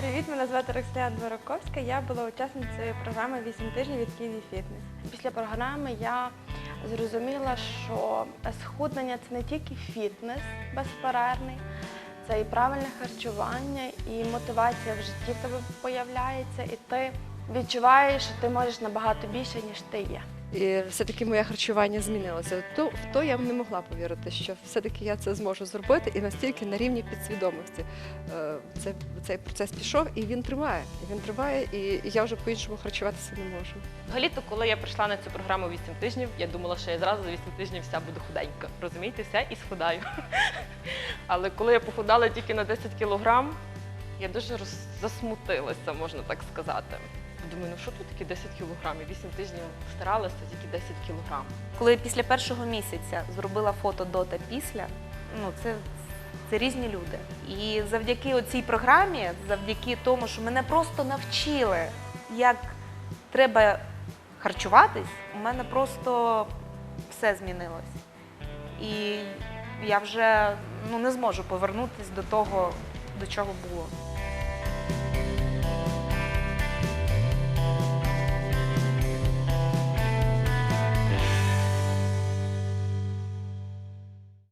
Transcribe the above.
Привіт, мене звати Роксолана Двороковська. Я була учасницею програми «8 тижнів від Києві Фітнес. Після програми я зрозуміла, що схуднення це не тільки фітнес безперервний, це і правильне харчування, і мотивація в житті в тебе появляється, і ти відчуваєш, що ти можеш набагато більше, ніж ти є. І все-таки моє харчування змінилося. То, в то я не могла повірити, що все-таки я це зможу зробити, і настільки на рівні підсвідомості е, це, цей процес пішов, і він триває. І він триває, і я вже по-іншому харчуватися не можу. Взагалі-то, коли я прийшла на цю програму 8 тижнів, я думала, що я зразу за 8 тижнів вся буду худенька. Розумієте, вся і схудаю. Але коли я похудала тільки на 10 кілограм, я дуже роз... засмутилася, можна так сказати. Думаю, ну що тут такі 10 кілограмів? 8 тижнів старалася, тільки 10 кілограм. Коли після першого місяця зробила фото до та після, ну це, це різні люди. І завдяки цій програмі, завдяки тому, що мене просто навчили, як треба харчуватись, у мене просто все змінилось. І я вже ну, не зможу повернутися до того, до чого було.